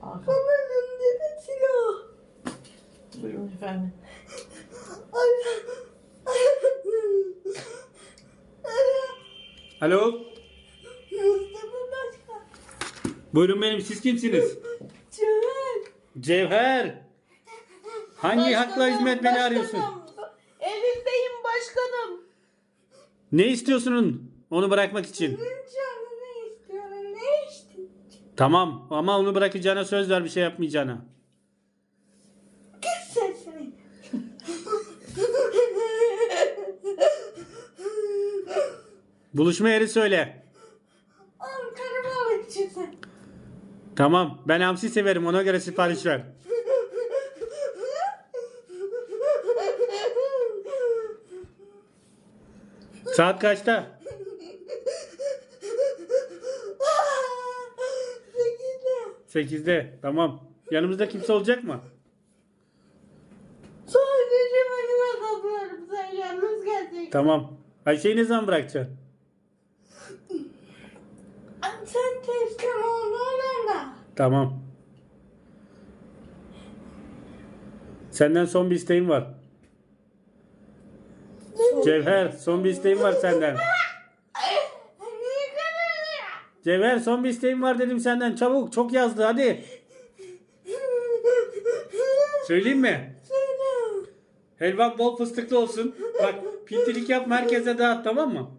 Hakan. Bana önümde silah. Buyurun efendim. Alo. Mustafa Başkan. Buyurun benim siz kimsiniz? Cömert. Cevher. Hangi hakla hizmet beni arıyorsun? Evimdeyim başkanım. Ne istiyorsun onu bırakmak için? İşte? Tamam ama onu bırakacağına söz ver bir şey yapmayacağına. Kız sesini. Buluşma yeri söyle. Ankara'ma alacaksın. Tamam ben hamsi severim ona göre sipariş ver. Saat kaçta? 8'de. Tamam. Yanımızda kimse olacak mı? Sadece benim adamlarım. Sen yalnız geleceksin. Tamam. Ayşe'yi ne zaman bırakacaksın? Sen teslim ol da. Tamam. Senden son bir isteğim var. Cevher son bir isteğim var senden. Cevher son bir isteğim var dedim senden. Çabuk çok yazdı hadi. Söyleyeyim mi? Helvan bol fıstıklı olsun. Bak pintilik yapma herkese dağıt tamam mı?